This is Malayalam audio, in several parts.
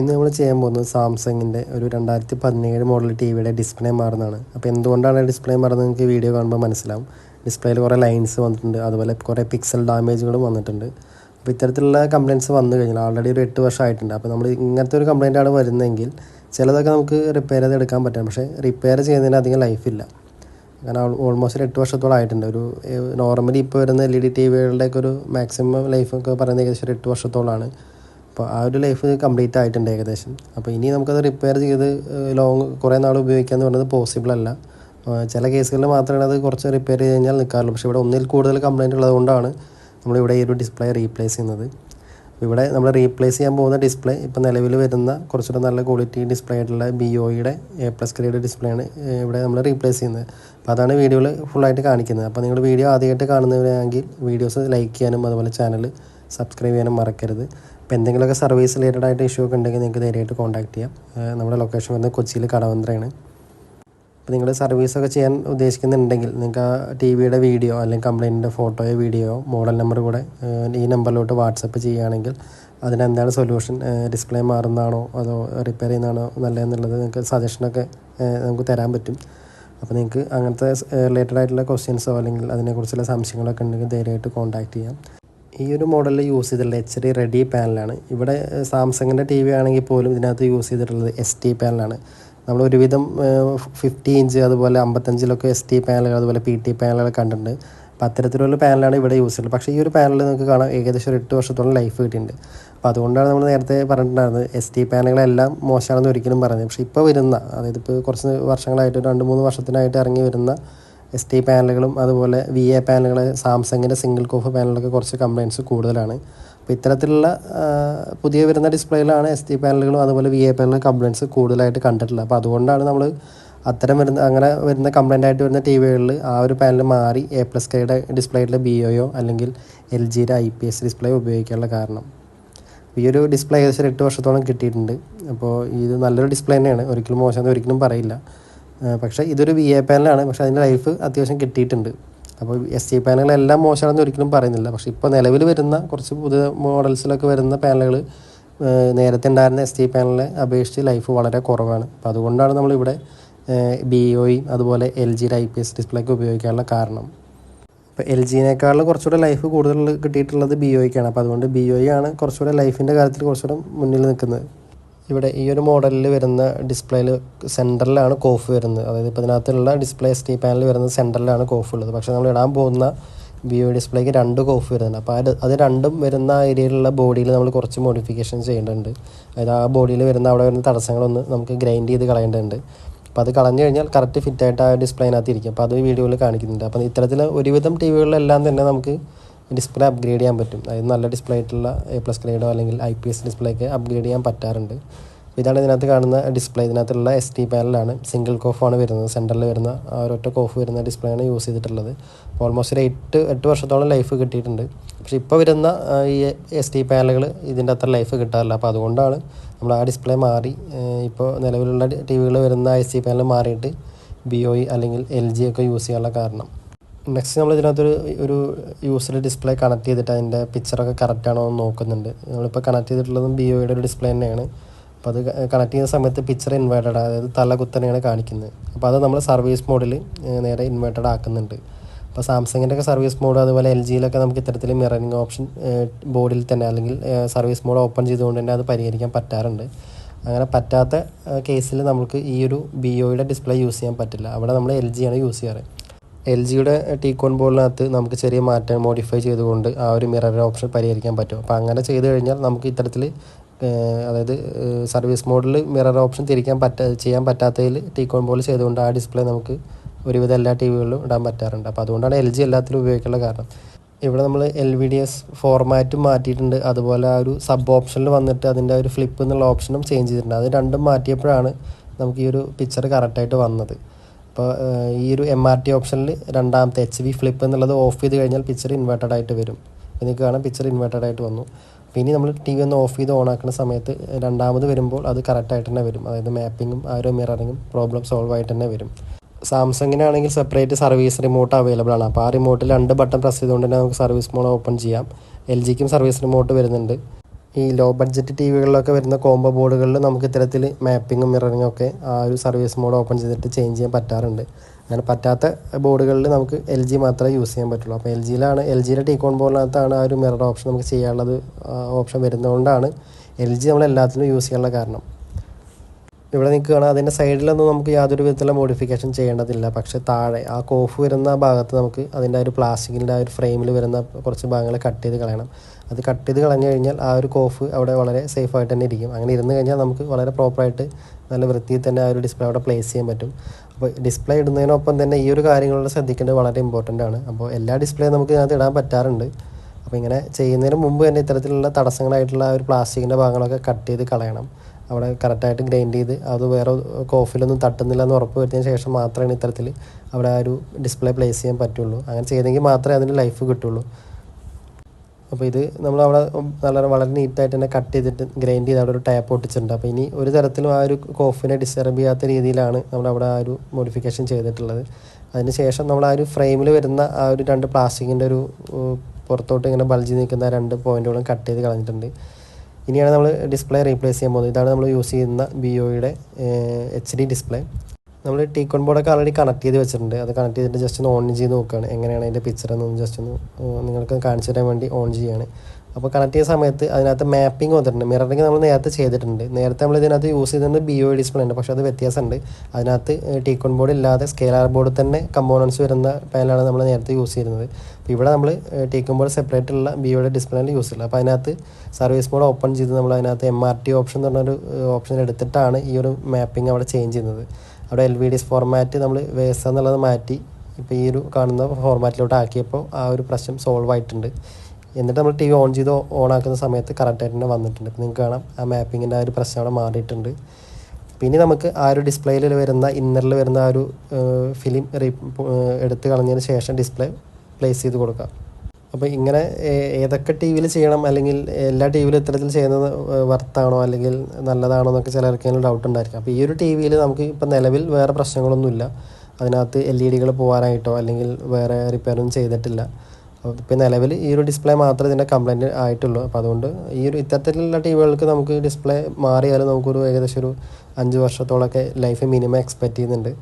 ഇന്ന് നമ്മൾ ചെയ്യാൻ പോകുന്നത് സാംസങ്ങിന്റെ ഒരു രണ്ടായിരത്തി പതിനേഴ് മോഡൽ ടി വിയുടെ ഡിസ്പ്ലേ മാറുന്നതാണ്. അപ്പോൾ എന്തുകൊണ്ടാണ് ഡിസ്പ്ലേ മാറുന്നത് നിങ്ങൾക്ക് വീഡിയോ കാണുമ്പോൾ മനസ്സിലാവും. ഡിസ്പ്ലേയിൽ കുറേ ലൈൻസ് വന്നിട്ടുണ്ട്. അതുപോലെ കുറേ പിക്സൽ ഡാമേജുകളും വന്നിട്ടുണ്ട്. അപ്പോൾ ഇത്തരത്തിലുള്ള കംപ്ലയിന്റ്സ് വന്നു കഴിഞ്ഞാൽ ആൾറെഡി ഒരു എട്ട് വർഷമായിട്ടുണ്ട് അപ്പോൾ നമ്മൾ ഇങ്ങനത്തെ ഒരു കംപ്ലയിന്റാണ് വരുന്നതെങ്കിൽ ചിലതൊക്കെ നമുക്ക് റിപ്പയർ ചെയ്ത് എടുക്കാൻ പറ്റും. പക്ഷേ റിപ്പയർ ചെയ്യുന്നതിന് അധികം ലൈഫില്ല കാരണം ഓൾമോസ്റ്റ് എട്ട് വർഷത്തോളം ആയിട്ടുണ്ട്. ഒരു നോർമലി ഇപ്പോൾ വരുന്ന എൽ ഇ ഡി ടി വികളുടെയൊക്കെ ഒരു മാക്സിമം ലൈഫ് ഒക്കെ പറയുന്നത് ഏകദേശം ഒരു എട്ട് വർഷത്തോളമാണ് അപ്പോൾ ആ ഒരു ലൈഫ് കംപ്ലീറ്റ് ആയിട്ടുണ്ട് ഏകദേശം. അപ്പോൾ ഇനി നമുക്കത് റിപ്പയർ ചെയ്ത് ലോങ് കുറേ നാൾ ഉപയോഗിക്കുക എന്ന് പറയുന്നത് പോസിബിൾ അല്ല ചില കേസുകളിൽ മാത്രമാണ് അത് കുറച്ച് റിപ്പയർ ചെയ്ത് കഴിഞ്ഞാൽ നിൽക്കാറുള്ളൂ പക്ഷേ ഇവിടെ ഒന്നിൽ കൂടുതൽ കംപ്ലയിന്റ് ഉള്ളതുകൊണ്ടാണ് നമ്മളിവിടെ ഈ ഒരു ഡിസ്പ്ലേ റീപ്ലേസ് ചെയ്യുന്നത്. ഇവിടെ നമ്മൾ റീപ്ലേസ് ചെയ്യാൻ പോകുന്ന ഡിസ്പ്ലേ ഇപ്പോൾ നിലവിൽ വരുന്ന കുറച്ചുകൂടെ നല്ല ക്വാളിറ്റി ഡിസ്പ്ലേ ആയിട്ടുള്ള ബി ഒയുടെ എ പ്ലസ് ഗ്രേഡ് ഡിസ്പ്ലേ ആണ് ഇവിടെ നമ്മൾ റീപ്ലേസ് ചെയ്യുന്നത്. അപ്പോൾ അതാണ് വീഡിയോയിൽ ഫുള്ളായിട്ട് കാണിക്കുന്നത്. അപ്പോൾ നിങ്ങൾ വീഡിയോ ആദ്യമായിട്ട് കാണുന്നവരാണെങ്കിൽ വീഡിയോസ് ലൈക്ക് ചെയ്യാനും അതുപോലെ ചാനൽ സബ്സ്ക്രൈബ് ചെയ്യാനും മറക്കരുത്. അപ്പോൾ എന്തെങ്കിലുമൊക്കെ സർവീസ് റിലേറ്റഡ് ആയിട്ട് ഇഷ്യൂ ഒക്കെ ഉണ്ടെങ്കിൽ നിങ്ങൾക്ക് നേരിട്ട് കോൺടാക്ട് ചെയ്യാം. നമ്മുടെ ലൊക്കേഷൻ വരുന്നത് കൊച്ചിയിൽ കടവന്ത്രയാണ്. അപ്പോൾ നിങ്ങൾ സർവീസൊക്കെ ചെയ്യാൻ ഉദ്ദേശിക്കുന്നുണ്ടെങ്കിൽ നിങ്ങൾക്ക് ആ ടി വിയുടെ വീഡിയോ അല്ലെങ്കിൽ കംപ്ലയിന്റിന്റെ ഫോട്ടോയോ വീഡിയോ മോഡൽ നമ്പർ കൂടെ ഈ നമ്പറിലോട്ട് വാട്സപ്പ് ചെയ്യുകയാണെങ്കിൽ അതിനെന്താണ് സൊല്യൂഷൻ ഡിസ്പ്ലേ മാറുന്നതാണോ? അതോ റിപ്പയർ ചെയ്യുന്നതാണോ? നല്ലതെന്നുള്ളത് നിങ്ങൾക്ക് സജഷനൊക്കെ നമുക്ക് തരാൻ പറ്റും. അപ്പോൾ നിങ്ങൾക്ക് അങ്ങനത്തെ റിലേറ്റഡ് ആയിട്ടുള്ള ക്വസ്റ്റ്യൻസോ അല്ലെങ്കിൽ അതിനെക്കുറിച്ചുള്ള സംശയങ്ങളൊക്കെ ഉണ്ടെങ്കിൽ ധൈര്യമായിട്ട് കോൺടാക്ട് ചെയ്യാം. ഈ ഒരു മോഡലിൽ യൂസ് ചെയ്തിട്ടുള്ള എച്ച് ഡി റെഡി പാനലാണ് ഇവിടെ സാംസങ്ങിന്റെ ടി വി ആണെങ്കിൽ പോലും ഇതിനകത്ത് യൂസ് ചെയ്തിട്ടുള്ളത് എസ് ടി പാനലാണ് നമ്മൾ ഒരുവിധം ഫിഫ്റ്റി ഇഞ്ച് അതുപോലെ അമ്പത്തഞ്ചിലൊക്കെ എസ് ടി പാനലുകൾ അതുപോലെ പി ടി പാനലുകൾ കണ്ടിട്ടുണ്ട്. അപ്പോൾ അത്തരത്തിലുള്ള പാനലാണ് ഇവിടെ യൂസ് ചെയ്യുന്നത് പക്ഷേ ഈ ഒരു പാനൽ നിങ്ങൾക്ക് കാണാം ഏകദേശം ഒരു എട്ട് വർഷത്തോളം ലൈഫ് കിട്ടിയിട്ടുണ്ട്. അപ്പോൾ അതുകൊണ്ടാണ് നമ്മൾ നേരത്തെ പറഞ്ഞിട്ടുണ്ടായിരുന്നത് എസ് ടി പാനലുകളെല്ലാം മോശമാണെന്ന് ഒരിക്കലും പറഞ്ഞത് പക്ഷേ ഇപ്പോൾ വരുന്ന അതായത് ഇപ്പോൾ കുറച്ച് വർഷങ്ങളായിട്ട് രണ്ട് മൂന്ന് വർഷത്തിനായിട്ട് ഇറങ്ങി വരുന്ന എസ് ടി പാനലുകളും അതുപോലെ വി എ പാനലുകൾ സാംസങ്ങിന്റെ സിംഗിൾ കോഫ് പാനലൊക്കെ കുറച്ച് കംപ്ലയിൻസ് കൂടുതലാണ്. അപ്പോൾ ഇത്തരത്തിലുള്ള പുതിയ വരുന്ന ഡിസ്പ്ലേയിലാണ് എസ് ടി പാനലുകളും അതുപോലെ വി എ പാനലും കംപ്ലയിൻസ് കൂടുതലായിട്ട് കണ്ടിട്ടുള്ളത്. അപ്പോൾ അതുകൊണ്ടാണ് നമ്മൾ അത്തരം വരുന്ന അങ്ങനെ വരുന്ന കംപ്ലയിന്റ് ആയിട്ട് വരുന്ന ടി വികളിൽ ആ ഒരു പാനൽ മാറി എ പ്ലസ് കെയുടെ ഡിസ്പ്ലേയിലെ ബി ഒയോ അല്ലെങ്കിൽ എൽ ജിയുടെ ഐ പി എസ് ഡിസ്പ്ലേ ഉപയോഗിക്കാനുള്ള കാരണം. ഈ ഒരു ഡിസ്പ്ലേ ഏകദേശം എട്ട് വർഷത്തോളം കിട്ടിയിട്ടുണ്ട്. അപ്പോൾ ഇത് നല്ലൊരു ഡിസ്പ്ലേ തന്നെയാണ്. ഒരിക്കലും മോശമെന്ന് ഒരിക്കലും പറയില്ല. പക്ഷേ ഇതൊരു വി എ പാനലാണ് പക്ഷേ അതിന്റെ ലൈഫ് അത്യാവശ്യം കിട്ടിയിട്ടുണ്ട്. അപ്പോൾ എസ് സി പാനലുകളെല്ലാം മോശമാണെന്ന് ഒരിക്കലും പറയുന്നില്ല. പക്ഷേ ഇപ്പോൾ നിലവിൽ വരുന്ന കുറച്ച് പുതിയ മോഡൽസിലൊക്കെ വരുന്ന പാനലുകൾ നേരത്തെ ഉണ്ടായിരുന്ന എസ് ടി പാനലിനെ അപേക്ഷിച്ച് ലൈഫ് വളരെ കുറവാണ്. അപ്പോൾ അതുകൊണ്ടാണ് നമ്മളിവിടെ ബി ഒയും അതുപോലെ എൽ ജിയുടെ ഐ പി എസ് ഡിസ്പ്ലേക്ക് ഉപയോഗിക്കാനുള്ള കാരണം. ഇപ്പോൾ എൽ ജിനേക്കാളും കുറച്ചുകൂടെ ലൈഫ് കൂടുതൽ കിട്ടിയിട്ടുള്ളത് ബി ഒയ്ക്കാണ് അപ്പോൾ അതുകൊണ്ട് ബി ഒ ആണ് കുറച്ചുകൂടെ ലൈഫിന്റെ കാര്യത്തിൽ കുറച്ചുകൂടെ മുന്നിൽ നിൽക്കുന്നത്. ഇവിടെ ഈ ഒരു മോഡലിൽ വരുന്ന ഡിസ്പ്ലേയിൽ സെന്ററിലാണ് കോഫ് വരുന്നത്. അതായത് ഇപ്പോൾ ഇതിനകത്തുള്ള ഡിസ്പ്ലേ എസ് ടി പാനൽ വരുന്നത് സെന്ററിലാണ് കോഫ് ഉള്ളത്. പക്ഷേ നമ്മൾ ഇടാൻ പോകുന്ന ഒ ഡിസ്പ്ലേക്ക് രണ്ട് കോഫ് വരുന്നുണ്ട്. അപ്പോൾ അത് അത് രണ്ടും വരുന്ന ഏരിയയിലുള്ള ബോഡിയിൽ നമ്മൾ കുറച്ച് മോഡിഫിക്കേഷൻ ചെയ്യേണ്ടതുണ്ട്. അതായത് ആ ബോഡിയിൽ വരുന്ന അവിടെ വരുന്ന തടസ്സങ്ങളൊന്ന് നമുക്ക് ഗ്രൈൻഡ് ചെയ്ത് കളയേണ്ടതുണ്ട്. അപ്പോൾ അത് കളഞ്ഞു കഴിഞ്ഞാൽ കറക്റ്റ് ഫിറ്റായിട്ട് ആ ഡിസ്പ്ലേനകത്ത് ഇരിക്കും. അപ്പോൾ അത് വീഡിയോയിൽ കാണിക്കുന്നുണ്ട്. അപ്പോൾ ഇത്തരത്തിൽ ഒരുവിധം ടി വികളിലെല്ലാം തന്നെ നമുക്ക് ഡിസ്പ്ലേ അപ്ഗ്രേഡ് ചെയ്യാൻ പറ്റും. അതായത് നല്ല ഡിസ്പ്ലേ ആയിട്ടുള്ള എ പ്ലസ് ഗ്രേഡോ അല്ലെങ്കിൽ ഐ പി എസ് ഡിസ്പ്ലേ ഒക്കെ അപ്ഗ്രേഡ് ചെയ്യാൻ പറ്റാറുണ്ട്. ഇതാണ് ഇതിനകത്ത് കാണുന്ന ഡിസ്പ്ലേ ഇതിനകത്തുള്ള എസ് ടി പാനലാണ് സിംഗിൾ കോഫാണ് വരുന്നത്. സെന്ററിൽ വരുന്ന ഒരൊറ്റ കോഫ് വരുന്ന ഡിസ്പ്ലേ ആണ് യൂസ് ചെയ്തിട്ടുള്ളത്. ഓൾമോസ്റ്റ് ഒരു എട്ട് എട്ട് വർഷത്തോളം ലൈഫ് കിട്ടിയിട്ടുണ്ട്. പക്ഷേ ഇപ്പോൾ വരുന്ന ഈ എസ് ടി പാനലുകൾ ഇതിന്റെ അത്ര ലൈഫ് കിട്ടാറില്ല. അപ്പോൾ അതുകൊണ്ടാണ് നമ്മൾ ആ ഡിസ്പ്ലേ മാറി ഇപ്പോൾ നിലവിലുള്ള ടി വികൾ വരുന്ന എസ് ടി പാനൽ മാറിയിട്ട് ബി ഒ അല്ലെങ്കിൽ എൽ ജി ഒക്കെ യൂസ് ചെയ്യാനുള്ള കാരണം. നെക്സ്റ്റ് നമ്മൾ ഇതിനകത്തൊരു ഒരു യൂസർ ഡിസ്പ്ലേ കണക്ട് ചെയ്തിട്ട് അതിന്റെ പിക്ചറൊക്കെ കറക്റ്റ് ആണോ എന്ന് നോക്കുന്നുണ്ട്. നമ്മളിപ്പോൾ കണക്ട് ചെയ്തിട്ടുള്ളതും ബി ഒയുടെ ഒരു ഡിസ്പ്ലേ തന്നെയാണ്. അപ്പോൾ അത് കണക്ട് ചെയ്യുന്ന സമയത്ത് പിക്ചർ ഇൻവേർട്ടഡ് അതായത് തല കുത്തനെയാണ് കാണിക്കുന്നത്. അപ്പോൾ അത് നമ്മൾ സർവീസ് മോഡിൽ നേരെ ഇൻവേർട്ടഡ് ആക്കുന്നുണ്ട്. അപ്പോൾ സാംസങ്ങിന്റെ ഒക്കെ സർവീസ് മോഡ് അതുപോലെ എൽ ജിയിലൊക്കെ നമുക്ക് ഇത്തരത്തിൽ മിററിങ് ഓപ്ഷൻ ബോർഡിൽ തന്നെ അല്ലെങ്കിൽ സർവീസ് മോഡ് ഓപ്പൺ ചെയ്തുകൊണ്ട് തന്നെ അത് പരിഹരിക്കാൻ പറ്റാറുണ്ട്. അങ്ങനെ പറ്റാത്ത കേസിൽ നമുക്ക് ഈ ഒരു ബി ഒയുടെ ഡിസ്പ്ലേ യൂസ് ചെയ്യാൻ പറ്റില്ല. അവിടെ നമ്മൾ എൽ ജിയാണ് യൂസ് ചെയ്യാറ്. എൽ ജിയുടെ ടീക്കോൺ ബോളിനകത്ത് നമുക്ക് ചെറിയ മാറ്റം മോഡിഫൈ ചെയ്തുകൊണ്ട് ആ ഒരു മിറർ ഓപ്ഷൻ പരിഹരിക്കാൻ പറ്റും. അപ്പോൾ അങ്ങനെ ചെയ്തു കഴിഞ്ഞാൽ നമുക്ക് ഇത്തരത്തിൽ അതായത് സർവീസ് മോഡിൽ മിറർ ഓപ്ഷൻ തിരിക്കാൻ പറ്റ ചെയ്യാൻ പറ്റാത്തതിൽ ടീക്കോൺ ബോൾ ചെയ്തുകൊണ്ട് ആ ഡിസ്പ്ലേ നമുക്ക് ഒരുവിധം എല്ലാ ടി വികളിലും ഇടാൻ പറ്റാറുണ്ട്. അപ്പോൾ അതുകൊണ്ടാണ് എൽ ജി എല്ലാത്തിലും ഉപയോഗിക്കാനുള്ള കാരണം. ഇവിടെ നമ്മൾ എൽ വി ഡി എസ് ഫോർമാറ്റും മാറ്റിയിട്ടുണ്ട്. അതുപോലെ ആ ഒരു സബ് ഓപ്ഷനിൽ വന്നിട്ട് അതിന്റെ ഒരു ഫ്ലിപ്പ് എന്നുള്ള ഓപ്ഷനും ചേഞ്ച് ചെയ്തിട്ടുണ്ട്. അത് രണ്ടും മാറ്റിയപ്പോഴാണ് നമുക്ക് ഈ ഒരു പിക്ചർ കറക്റ്റായിട്ട് വന്നത്. അപ്പോൾ ഈ ഒരു എം ആർ ടി ഓപ്ഷനിൽ രണ്ടാമത്തെ എച്ച് വി ഫ്ലിപ്പ് എന്നുള്ളത് ഓഫ് ചെയ്ത് കഴിഞ്ഞാൽ പിക്ചർ ഇൻവേർട്ടഡ് ആയിട്ട് വരും. നിങ്ങൾക്ക് കാണാം പിക്ചർ ഇൻവേർട്ടഡ് ആയിട്ട് വന്നു. പിന്നെ നമ്മൾ ടി വി ഒന്ന് ഓഫ് ചെയ്ത് ഓൺ ആക്കുന്ന സമയത്ത് രണ്ടാമത് വരുമ്പോൾ അത് കറക്റ്റായിട്ട് തന്നെ വരും. അതായത് മാപ്പിങ്ങും ആ ഒരു മിററിങ്ങും പ്രോബ്ലം സോൾവ് ആയിട്ട് തന്നെ വരും. സാംസങ്ങിനാണെങ്കിൽ സെപ്പറേറ്റ് സർവീസ് റിമോട്ട് അവൈലബിൾ ആണ്. അപ്പോൾ ആ റിമോട്ടിൽ രണ്ട് ബട്ടൺ പ്രസ് ചെയ്തുകൊണ്ട് തന്നെ നമുക്ക് സർവീസ് മോഡ് ഓപ്പൺ ചെയ്യാം. എൽ ജിക്കും സർവീസ് റിമോട്ട് വരുന്നുണ്ട്. ഈ ലോ ബഡ്ജറ്റ് ടി വികളിലൊക്കെ വരുന്ന കോംബോ ബോർഡുകളിൽ നമുക്ക് ഇത്തരത്തിൽ മാപ്പിങ്ങും മിററിങ്ങും ഒക്കെ ആ ഒരു സർവീസ് മോഡ് ഓപ്പൺ ചെയ്തിട്ട് ചേഞ്ച് ചെയ്യാൻ പറ്റാറുണ്ട്. അങ്ങനെ പറ്റാത്ത ബോർഡുകളിൽ നമുക്ക് എൽ ജി മാത്രമേ യൂസ് ചെയ്യാൻ പറ്റുള്ളൂ. അപ്പോൾ എൽ ജിയിലാണ് എൽ ജിയുടെ ടീക്കോൺ ബോർഡിനകത്താണ് ആ ഒരു മിറർ ഓപ്ഷൻ നമുക്ക് ചെയ്യാനുള്ളത് ഓപ്ഷൻ വരുന്നതുകൊണ്ടാണ് എൽ ജി നമ്മൾ എല്ലാത്തിനും യൂസ് ചെയ്യാനുള്ള കാരണം. ഇവിടെ നിൽക്കുകയാണ്. അതിന്റെ സൈഡിലൊന്നും നമുക്ക് യാതൊരു വിധത്തിലുള്ള മോഡിഫിക്കേഷൻ ചെയ്യേണ്ടതില്ല. പക്ഷേ താഴെ ആ കോഫ് വരുന്ന ഭാഗത്ത് നമുക്ക് അതിന്റെ ഒരു പ്ലാസ്റ്റിക്കിന്റെ ആ ഒരു ഫ്രെയിമിൽ വരുന്ന കുറച്ച് ഭാഗങ്ങൾ കട്ട് ചെയ്ത് കളയണം. അത് കട്ട് ചെയ്ത് കളഞ്ഞു കഴിഞ്ഞാൽ ആ ഒരു കോഫ് അവിടെ വളരെ സേഫ് ആയിട്ട് തന്നെ ഇരിക്കും. അങ്ങനെ ഇരുന്ന് കഴിഞ്ഞാൽ നമുക്ക് വളരെ പ്രോപ്പറായിട്ട് നല്ല വൃത്തിയിൽ തന്നെ ആ ഒരു ഡിസ്പ്ലേ അവിടെ പ്ലേസ് ചെയ്യാൻ പറ്റും. അപ്പോൾ ഡിസ്പ്ലേ ഇടുന്നതിനൊപ്പം തന്നെ ഈ ഒരു കാര്യങ്ങളിൽ ശ്രദ്ധിക്കേണ്ടത് വളരെ ഇമ്പോർട്ടന്റ് ആണ്. അപ്പോൾ എല്ലാ ഡിസ്പ്ലേയും നമുക്ക് ഇതിനകത്ത് ഇടാൻ പറ്റാറുണ്ട്. അപ്പോൾ ഇങ്ങനെ ചെയ്യുന്നതിന് മുമ്പ് തന്നെ ഇത്തരത്തിലുള്ള തടസ്സങ്ങളായിട്ടുള്ള ഒരു പ്ലാസ്റ്റിക്കിന്റെ ഭാഗങ്ങളൊക്കെ കട്ട് ചെയ്ത് കളയണം. അവിടെ കറക്റ്റായിട്ട് ഗ്രൈൻഡ് ചെയ്ത് അത് വേറെ കോഫിലൊന്നും തട്ടുന്നില്ല എന്ന് ഉറപ്പ് വരുത്തിയതിന് ശേഷം മാത്രമേ ഇത്തരത്തിൽ അവിടെ ആ ഒരു ഡിസ്പ്ലേ പ്ലേസ് ചെയ്യാൻ പറ്റുള്ളൂ. അങ്ങനെ ചെയ്തെങ്കിൽ മാത്രമേ അതിന് ലൈഫ് കിട്ടുള്ളൂ. അപ്പോൾ ഇത് നമ്മൾ അവിടെ നല്ല വളരെ നീറ്റായിട്ട് തന്നെ കട്ട് ചെയ്തിട്ട് ഗ്രൈൻഡ് ചെയ്ത് അവിടെ ഒരു ടാപ്പ് ഒട്ടിച്ചിട്ടുണ്ട് അപ്പോൾ ഇനി ഒരു തരത്തിലും ആ ഒരു കോഫിനെ ഡിസ്റ്റർബ് ചെയ്യാത്ത രീതിയിലാണ് നമ്മൾ അവിടെ ആ ഒരു മോഡിഫിക്കേഷൻ ചെയ്തിട്ടുള്ളത്. അതിന് ശേഷം നമ്മൾ ആ ഒരു ഫ്രെയിമിൽ വരുന്ന ആ ഒരു രണ്ട് പ്ലാസ്റ്റിക്കിന്റെ ഒരു പുറത്തോട്ട് ഇങ്ങനെ ബൾജി നിൽക്കുന്ന രണ്ട് പോയിന്റുകളും കട്ട് ചെയ്ത് കളഞ്ഞിട്ടുണ്ട്. ഇനിയാണ് നമ്മൾ ഡിസ്പ്ലേ റീപ്ലേസ് ചെയ്യാൻ പോകുന്നത്. ഇതാണ് നമ്മൾ യൂസ് ചെയ്യുന്ന ബി ഒയുടെ എച്ച് ഡി ഡിസ്പ്ലേ നമ്മൾ ടീക്കോൺ ബോർഡൊക്കെ ആൾറെഡി കണക്ട് ചെയ്ത് വെച്ചിട്ടുണ്ട്. അത് കണക്ട് ചെയ്തിട്ട് ജസ്റ്റ് ഒന്ന് ഓൺ ചെയ്ത് നോക്കുകയാണ്. എങ്ങനെയാണ് അതിന്റെ പിക്ചർ എന്നൊന്ന് ജസ്റ്റ് ഒന്ന് നിങ്ങൾക്ക് കാണിച്ചു തരാൻ വേണ്ടി ഓൺ ചെയ്യാണ് അപ്പോൾ കണക്ട് ചെയ്യുന്ന സമയത്ത് അതിനകത്ത് മാപ്പിംഗ് വന്നിട്ടുണ്ട്. മിററിങ് നമ്മൾ നേരത്തെ ചെയ്തിട്ടുണ്ട്. നേരത്തെ നമ്മൾ ഇതിനകത്ത് യൂസ് ചെയ്തിട്ടുണ്ട് ബി ഒ ഡിസ്പ്ലേ ഉണ്ട്. പക്ഷേ അത് വ്യത്യാസമുണ്ട്. അതിനകത്ത് ടീക്കോൺ ബോർഡ് ഇല്ലാതെ സ്കെയിലാർ ബോർഡ് തന്നെ കമ്പോണൻസ് വരുന്ന പാനലാണ് നമ്മൾ നേരത്തെ യൂസ് ചെയ്യുന്നത് അപ്പോൾ ഇവിടെ നമ്മൾ ടീക്കോൺ ബോർഡ് സെപ്പറേറ്റ് ഉള്ള ബി ഒയുടെ ഡിസ്പ്ലേയിൽ യൂസ് ചെയ്യുന്നത് അപ്പോൾ അതിനകത്ത് സർവീസ് ബോർഡ് ഓപ്പൺ ചെയ്ത് നമ്മൾ അതിനകത്ത് എം ആർ ടി ഓപ്ഷൻ എന്ന് പറഞ്ഞൊരു ഓപ്ഷൻ എടുത്തിട്ടാണ് ഈ ഒരു മാപ്പിംഗ് അവിടെ ചേഞ്ച് ചെയ്യുന്നത്. അവിടെ എൽ വി ഡി ഫോർമാറ്റ് നമ്മൾ വേസ്റ്റ് എന്നുള്ളത് മാറ്റി ഇപ്പോൾ ഈ ഒരു കാണുന്ന ഫോർമാറ്റിലോട്ട് ആക്കിയപ്പോൾ ആ ഒരു പ്രശ്നം സോൾവ് ആയിട്ടുണ്ട്. എന്നിട്ട് നമ്മൾ ടി വി ഓൺ ചെയ്ത് ഓൺ ആക്കുന്ന സമയത്ത് കറക്റ്റായിട്ട് തന്നെ വന്നിട്ടുണ്ട്. നിങ്ങൾക്ക് കാണാം. ആ മാപ്പിങ്ങിന്റെ ആ ഒരു പ്രശ്നം അവിടെ മാറിയിട്ടുണ്ട്. പിന്നെ നമുക്ക് ആ ഒരു ഡിസ്പ്ലേയിൽ വരുന്ന ഇന്നറിൽ വരുന്ന ആ ഒരു ഫിലിം എടുത്ത് കളഞ്ഞതിന് ശേഷം ഡിസ്പ്ലേ പ്ലേസ് ചെയ്ത് കൊടുക്കാം. അപ്പോൾ ഇങ്ങനെ ഏതൊക്കെ ടി വിയിൽ ചെയ്യണം? അല്ലെങ്കിൽ എല്ലാ ടി വിയിലും ഇത്തരത്തിൽ ചെയ്യുന്നത് വർത്താണോ അല്ലെങ്കിൽ നല്ലതാണോ? എന്നൊക്കെ ചിലർക്ക് ഡൗട്ട് ഉണ്ടായിരിക്കും. അപ്പോൾ ഈ ഒരു ടി വിയിൽ നമുക്ക് ഇപ്പോൾ നിലവിൽ വേറെ പ്രശ്നങ്ങളൊന്നുമില്ല. അതിനകത്ത് എൽ ഇ ഡികൾ പോകാനായിട്ടോ അല്ലെങ്കിൽ വേറെ റിപ്പയറൊന്നും ചെയ്തിട്ടില്ല. ഇപ്പോൾ നിലവിൽ ഈ ഒരു ഡിസ്പ്ലേ മാത്രമേ ഇതിന്റെ കംപ്ലൈന്റ് ആയിട്ടുള്ളൂ. അപ്പോൾ അതുകൊണ്ട് ഈ ഒരു ഇത്തരത്തിലുള്ള ടി വികൾക്ക് നമുക്ക് ഡിസ്പ്ലേ മാറിയാലും നമുക്കൊരു ഏകദേശം ഒരു അഞ്ച് വർഷത്തോളമൊക്കെ ലൈഫ് മിനിമം എക്സ്പെക്റ്റ് ചെയ്യുന്നുണ്ട്.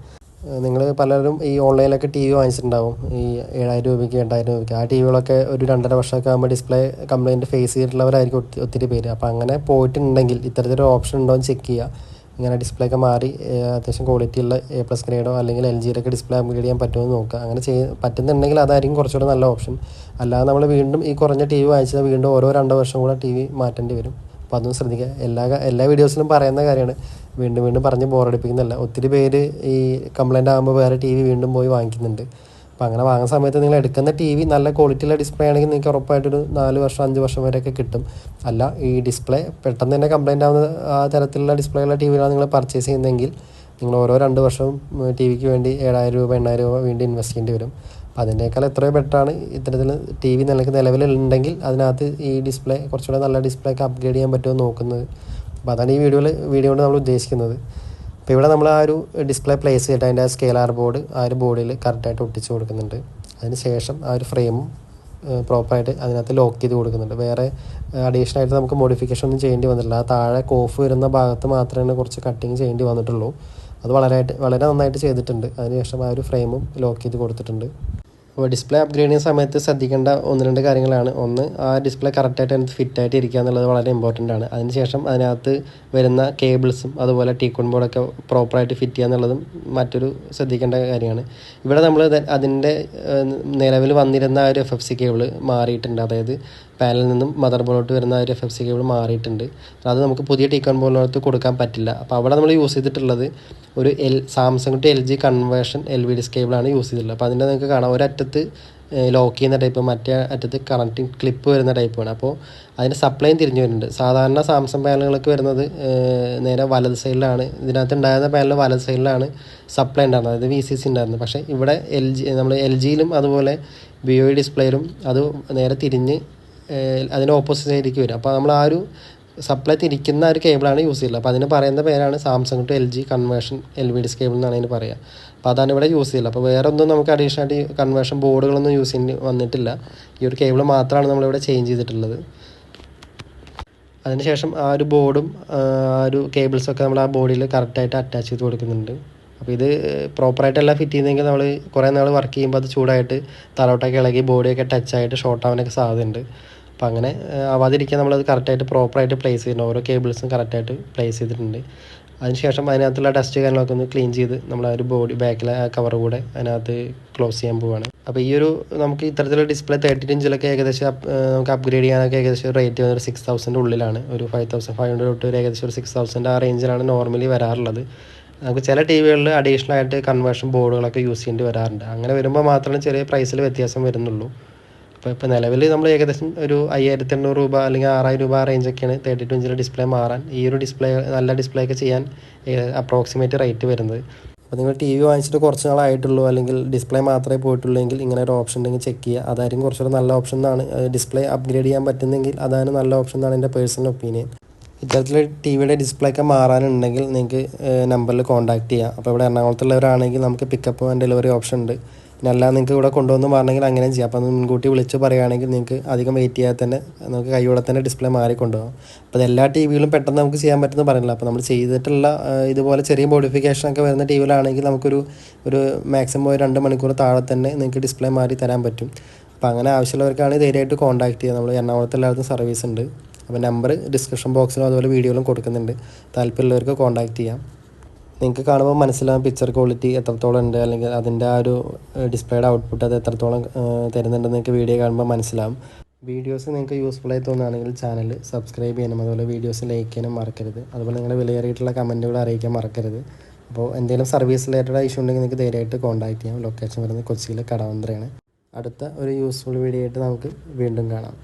നിങ്ങൾ പലരും ഈ ഓൺലൈനിലൊക്കെ ടി വി വാങ്ങിച്ചിട്ടുണ്ടാവും. ഈ ഏഴായിരം രൂപയ്ക്ക് എട്ടായിരം രൂപയ്ക്ക്. ആ ടി വികളൊക്കെ ഒരു രണ്ടര വർഷമൊക്കെ ആകുമ്പോൾ ഡിസ്പ്ലേ കംപ്ലൈന്റ് ഫേസ് ചെയ്തിട്ടുള്ളവരായിരിക്കും ഒത്തിരി പേര്. അപ്പോൾ അങ്ങനെ പോയിട്ടുണ്ടെങ്കിൽ ഇത്തരത്തിലൊരു ഓപ്ഷൻ ഉണ്ടോ എന്ന് ചെക്ക് ചെയ്യുക. ഇങ്ങനെ ഡിസ്പ്ലേ ഒക്കെ മാറി അത്യാവശ്യം ക്വാളിറ്റി ഉള്ള എ പ്ലസ് ഗ്രേഡോ അല്ലെങ്കിൽ എൽ ജിയിലൊക്കെ ഡിസ്പ്ലേ അപ്ഗ്രേഡ് ചെയ്യാൻ പറ്റുമെന്ന് നോക്കുക. അങ്ങനെ ചെയ്യ പറ്റുന്നുണ്ടെങ്കിൽ അതായിരിക്കും കുറച്ചുകൂടെ നല്ല ഓപ്ഷൻ അല്ലാതെ നമ്മൾ വീണ്ടും ഈ കുറഞ്ഞ ടി വി വാങ്ങിച്ചാൽ വീണ്ടും ഓരോ രണ്ടോ വർഷം കൂടെ ടി വി മാറ്റേണ്ടി വരും. അപ്പോൾ അതും ശ്രദ്ധിക്കുക. എല്ലാ എല്ലാ വീഡിയോസിലും പറയുന്ന കാര്യമാണ്. വീണ്ടും വീണ്ടും പറഞ്ഞ് ബോറടിപ്പിക്കുന്നില്ല ഒത്തിരി പേര് ഈ കംപ്ലൈന്റ് ആകുമ്പോൾ വേറെ ടി വി വീണ്ടും പോയി വാങ്ങിക്കുന്നുണ്ട്. അപ്പോൾ അങ്ങനെ വാങ്ങുന്ന സമയത്ത് നിങ്ങൾ എടുക്കുന്ന ടി വി നല്ല ക്വാളിറ്റിയുള്ള ഡിസ്പ്ലേ ആണെങ്കിൽ നിങ്ങൾക്ക് ഉറപ്പായിട്ടൊരു നാല് വർഷം അഞ്ച് വർഷം വരെയൊക്കെ കിട്ടും. അല്ല ഈ ഡിസ്പ്ലേ പെട്ടെന്ന് തന്നെ കംപ്ലൈന്റ് ആവുന്ന ആ തരത്തിലുള്ള ഡിസ്പ്ലേ ഉള്ള ടി വികളാണ് നിങ്ങൾ പർച്ചേസ് ചെയ്യുന്നതെങ്കിൽ നിങ്ങൾ ഓരോ രണ്ട് വർഷവും ടി വിക്ക് വേണ്ടി ഏഴായിരം രൂപ എണ്ണായിരം രൂപ വീണ്ടും ഇൻവെസ്റ്റ് ചെയ്യേണ്ടി വരും. അപ്പോൾ അതിനേക്കാൾ എത്രയോ ബെറ്ററാണ് ഇത്തരത്തിൽ ടി വി നിലയ്ക്ക് നിലവിലുണ്ടെങ്കിൽ അതിനകത്ത് ഈ ഡിസ്പ്ലേ കുറച്ചുകൂടെ നല്ല ഡിസ്പ്ലേ ഒക്കെ അപ്ഗ്രേഡ് ചെയ്യാൻ പറ്റുമോ നോക്കുന്നത്. അപ്പോൾ അതാണ് ഈ വീഡിയോയിൽ വീഡിയോ കൊണ്ട് നമ്മൾ ഉദ്ദേശിക്കുന്നത്. അപ്പോൾ ഇവിടെ നമ്മൾ ആ ഒരു ഡിസ്പ്ലേ പ്ലേസ് ചെയ്തിട്ട് അതിന്റെ സ്കെയിലാർ ബോർഡ് ആ ഒരു ബോർഡിൽ കറക്റ്റായിട്ട് ഒട്ടിച്ച് കൊടുക്കുന്നുണ്ട്. അതിന് ശേഷം ആ ഒരു ഫ്രെയിമും പ്രോപ്പറായിട്ട് അതിനകത്ത് ലോക്ക് ചെയ്ത് കൊടുക്കുന്നുണ്ട്. വേറെ അഡീഷണൽ ആയിട്ട് നമുക്ക് മോഡിഫിക്കേഷൻ ഒന്നും ചെയ്യേണ്ടി വന്നിട്ടില്ല. ആ താഴെ കോഫ് വരുന്ന ഭാഗത്ത് മാത്രമേ കുറച്ച് കട്ടിങ് ചെയ്യേണ്ടി വന്നിട്ടുള്ളൂ. അത് വളരെ വളരെ നന്നായിട്ട് ചെയ്തിട്ടുണ്ട്. അതിനുശേഷം ആ ഒരു ഫ്രെയിമും ലോക്ക് ചെയ്ത് കൊടുത്തിട്ടുണ്ട്. അപ്പോൾ ഡിസ്പ്ലേ അപ്ഗ്രേഡ് ചെയ്യുന്ന സമയത്ത് ശ്രദ്ധിക്കേണ്ട ഒന്ന് രണ്ട് കാര്യങ്ങളാണ്. ഒന്ന് ആ ഡിസ്പ്ലേ കറക്റ്റായിട്ട് അതിനകത്ത് ഫിറ്റായിട്ട് ഇരിക്കുക എന്നുള്ളത് വളരെ ഇമ്പോർട്ടന്റ് ആണ്. അതിനുശേഷം അതിനകത്ത് വരുന്ന കേബിൾസും അതുപോലെ ടീക്കോൺ ബോർഡൊക്കെ പ്രോപ്പറായിട്ട് ഫിറ്റ് ചെയ്യുക എന്നുള്ളതും മറ്റൊരു ശ്രദ്ധിക്കേണ്ട കാര്യമാണ്. ഇവിടെ നമ്മൾ അതിന്റെ നിലവിൽ വന്നിരുന്ന ആ ഒരു എഫ് എഫ് സി കേബിൾ മാറിയിട്ടുണ്ട്. അതായത് പാനലിൽ നിന്നും മദർ ബോർഡിലോട്ട് വരുന്ന ഒരു എഫ് എഫ് സി കേബിൾ മാറിയിട്ടുണ്ട്. അത് നമുക്ക് പുതിയ ടീക്കൺ ബോർഡിനകത്ത് കൊടുക്കാൻ പറ്റില്ല. അപ്പോൾ അവിടെ നമ്മൾ യൂസ് ചെയ്തിട്ടുള്ളത് ഒരു L Samsung to L G conversion L V D കേബിളാണ് use ചെയ്തിട്ടുള്ളത്. അപ്പോൾ അതിന്റെ നിങ്ങൾക്ക് കാണാം. ഒരറ്റത്ത് ലോക്ക് ചെയ്യുന്ന ടൈപ്പ് മറ്റേ അറ്റത്ത് കണക്റ്റിംഗ് ക്ലിപ്പ് വരുന്ന ടൈപ്പാണ് അപ്പോൾ അതിന്റെ സപ്ലൈയും തിരിഞ്ഞു വരുന്നുണ്ട്. സാധാരണ സാംസങ് പാനലുകൾക്ക് വരുന്നത് നേരെ വലത് സൈഡിലാണ് ഇതിനകത്ത് ഉണ്ടായിരുന്ന പാനൽ വലത് സൈഡിലാണ് സപ്ലൈ ഉണ്ടായിരുന്നത്. അതായത് വി സി സി ഉണ്ടായിരുന്നത്. പക്ഷേ ഇവിടെ എൽ ജി നമ്മൾ എൽ ജിയിലും അതുപോലെ ബി ഒ ഡിസ്പ്ലേയിലും അത് നേരെ തിരിഞ്ഞ് അതിന്റെ ഓപ്പോസിറ്റ് സൈഡിലേക്ക് വരും. അപ്പോൾ നമ്മൾ ആ ഒരു സപ്ലൈ തിരിക്കുന്ന ഒരു കേബിളാണ് യൂസ് ചെയ്യുന്നത്. അപ്പോൾ അതിന് പറയുന്ന പേരാണ് Samsung to L G conversion L V DS cable എന്നാണ് അതിന് പറയുക അപ്പോൾ അതാണ് ഇവിടെ യൂസ് ചെയ്യുന്നത്. അപ്പോൾ വേറെ ഒന്നും നമുക്ക് അഡീഷണൽ ആയിട്ട് കൺവേർഷൻ ബോർഡുകളൊന്നും യൂസ് ചെയ്യേണ്ടി വന്നിട്ടില്ല. ഈ ഒരു കേബിൾ മാത്രമാണ് നമ്മളിവിടെ ചേഞ്ച് ചെയ്തിട്ടുള്ളത്. അതിനുശേഷം ആ ഒരു ബോർഡും ആ ഒരു കേബിൾസൊക്കെ നമ്മൾ ആ ബോഡിയിൽ കറക്റ്റായിട്ട് അറ്റാച്ച് ചെയ്ത് കൊടുക്കുന്നുണ്ട്. അപ്പോൾ ഇത് പ്രോപ്പറായിട്ടല്ല ഫിറ്റ് ചെയ്യുന്നതെങ്കിൽ നമ്മൾ കുറേ നാൾ വർക്ക് ചെയ്യുമ്പോൾ അത് ചൂടായിട്ട് തലോട്ടൊക്കെ ഇളകി ബോഡിയൊക്കെ ടച്ച് ആയിട്ട് ഷോർട്ട് ആവാനൊക്കെ സാധ്യതയുണ്ട്. അപ്പോൾ അങ്ങനെ ആവാതിരിക്കാൻ നമ്മളത് കറക്റ്റായിട്ട് പ്രോപ്പറായിട്ട് പ്ലേസ് ചെയ്യണം ഓരോ കേബിൾസും കറക്റ്റായിട്ട് പ്ലേസ് ചെയ്തിട്ടുണ്ട്. അതിനുശേഷം അതിനകത്തുള്ള ഡസ്റ്റ് കാര്യങ്ങളൊക്കെ ഒന്ന് ക്ലീൻ ചെയ്ത് നമ്മൾ ആ ഒരു ബോഡി ബാക്കിലെ ആ കവർ കൂടെ അതിനകത്ത് ക്ലോസ് ചെയ്യാൻ പോവുകയാണ് അപ്പോൾ ഈ ഒരു നമുക്ക് ഇത്തരത്തിലുള്ള ഡിസ്പ്ലേ തേർട്ടി ഇഞ്ചിലൊക്കെ ഏകദേശം നമുക്ക് അപ്ഗ്രേഡ് ചെയ്യാനൊക്കെ ഏകദേശം റേറ്റ് വന്നൊരു സിക്സ് തൗസൻഡ് ഉള്ളിലാണ്. ഒരു ഫൈവ് തൗസൻഡ് ഫൈവ് ഹൺഡ്രഡ് തൊട്ട് ഒരു ഏകദേശം ഒരു സിക്സ് തൗസൻഡ് ആ റേഞ്ചിലാണ് നോർമലി വരാറുള്ളത്. നമുക്ക് ചില ടി വികളിൽ അഡീഷണൽ ആയിട്ട് കൺവേർഷൻ ബോർഡുകളൊക്കെ യൂസ് ചെയ്യേണ്ടി വരാറുണ്ട്. അങ്ങനെ വരുമ്പോൾ മാത്രമേ ചെറിയ പ്രൈസിൽ വ്യത്യാസം വരുന്നുള്ളൂ. അപ്പോൾ ഇപ്പോൾ നിലവിൽ നമ്മൾ ഏകദേശം ഒരു അയ്യായിരത്തി എണ്ണൂറ് രൂപ അല്ലെങ്കിൽ ആറായിരം രൂപ റേഞ്ചൊക്കെയാണ് തേർട്ടി ടു ഇഞ്ചിലെ ഡിസ്പ്ലേ മാറാൻ. ഈ ഒരു ഡിസ്പ്ലേ നല്ല ഡിസ്പ്ലേ ഒക്കെ ചെയ്യാൻ അപ്രോക്സിമേറ്റ് റേറ്റ് വരുന്നത്. അപ്പോൾ നിങ്ങൾ ടി വി വാങ്ങിച്ചിട്ട് കുറച്ച് നാളായിട്ടുള്ളൂ അല്ലെങ്കിൽ ഡിസ്പ്ലേ മാത്രമേ പോയിട്ടുള്ളൂ എങ്കിൽ ഇങ്ങനെ ഒരു ഓപ്ഷൻ ഉണ്ടെങ്കിൽ ചെക്ക് ചെയ്യുക. അതായിരിക്കും കുറച്ചുകൂടെ നല്ല ഓപ്ഷൻ എന്നാണ് ഡിസ്പ്ലേ അപ്ഗ്രേഡ് ചെയ്യാൻ പറ്റുന്നെങ്കിൽ അതാണ് നല്ല ഓപ്ഷൻ എന്നാണ് എന്റെ പേഴ്സണൽ ഒപ്പീനിയൻ ഇത്തരത്തിൽ ടി വിയുടെ ഡിസ്പ്ലേ ഒക്കെ മാറാനുണ്ടെങ്കിൽ നിങ്ങൾക്ക് നമ്പറിൽ കോൺടാക്ട് ചെയ്യാം. അപ്പോൾ ഇവിടെ എറണാകുളത്തുള്ളവരാണെങ്കിൽ നമുക്ക് പിക്കപ്പ് ആൻഡ് ഡെലിവറി ഓപ്ഷൻ ഉണ്ട്. ഇനി അല്ലാതെ നിങ്ങൾക്ക് ഇവിടെ കൊണ്ടുവന്ന് പറഞ്ഞെങ്കിൽ അങ്ങനെ ചെയ്യാം. അപ്പോൾ മുൻകൂട്ടി വിളിച്ച് പറയുകയാണെങ്കിൽ നിങ്ങൾക്ക് അധികം വെയിറ്റ് ചെയ്യാതെ തന്നെ നമുക്ക് കൈയോടെ തന്നെ ഡിസ്പ്ലേ മാറി കൊണ്ടുപോകാം. അപ്പോൾ അത് എല്ലാ ടി വിയിലും പെട്ടെന്ന് നമുക്ക് ചെയ്യാൻ പറ്റുമെന്ന് പറയുന്നില്ല അപ്പോൾ നമ്മൾ ചെയ്തിട്ടുള്ള ഇതുപോലെ ചെറിയ മോഡിഫിക്കേഷൻ ഒക്കെ വരുന്ന ടി വിയിലാണെങ്കിൽ നമുക്കൊരു ഒരു മാക്സിമം ഒരു രണ്ട് മണിക്കൂർ താഴെ തന്നെ നിങ്ങൾക്ക് ഡിസ്പ്ലേ മാറി തരാൻ പറ്റും. അപ്പോൾ അങ്ങനെ ആവശ്യമുള്ളവർക്കാണ് ധൈര്യമായിട്ട് കോൺടാക്ട് ചെയ്യുക. നമ്മൾ എറണാകുളത്ത് സർവീസ് ഉണ്ട്. അപ്പോൾ നമ്പർ ഡിസ്ക്രിപ്ഷൻ ബോക്സിലും അതുപോലെ വീഡിയോയിലും കൊടുക്കുന്നുണ്ട്. താല്പര്യമുള്ളവർക്ക് കോൺടാക്ട് ചെയ്യാം. നിങ്ങൾക്ക് കാണുമ്പോൾ മനസ്സിലാവും പിക്ചർ ക്വാളിറ്റി എത്രത്തോളം ഉണ്ട് അല്ലെങ്കിൽ അതിന്റെ ആ ഒരു ഡിസ്പ്ലേയുടെ ഔട്ട്പുട്ട് അത് എത്രത്തോളം തരുന്നുണ്ടെന്ന് നിങ്ങൾക്ക് വീഡിയോ കാണുമ്പോൾ മനസ്സിലാവും. വീഡിയോസ് നിങ്ങൾക്ക് യൂസ്ഫുൾ ആയി തോന്നുകയാണെങ്കിൽ ചാനൽ സബ്സ്ക്രൈബ് ചെയ്യണം അതുപോലെ വീഡിയോസ് ലൈക്ക് ചെയ്യാനും മറക്കരുത്. അതുപോലെ നിങ്ങളുടെ വിലയേറിയിട്ടുള്ള കമന്റുകൾ അറിയിക്കാൻ മറക്കരുത്. അപ്പോൾ എന്തെങ്കിലും സർവീസ് റിലേറ്റഡ് ഇഷ്യൂ ഉണ്ടെങ്കിൽ നിങ്ങൾക്ക് ധൈര്യമായിട്ട് കോൺടാക്റ്റ് ചെയ്യാം. ലൊക്കേഷൻ വരുന്നത് കൊച്ചിയിലെ കടവന്ത്രയാണ്. അടുത്ത ഒരു യൂസ്ഫുൾ വീഡിയോ ആയിട്ട് നമുക്ക് വീണ്ടും കാണാം.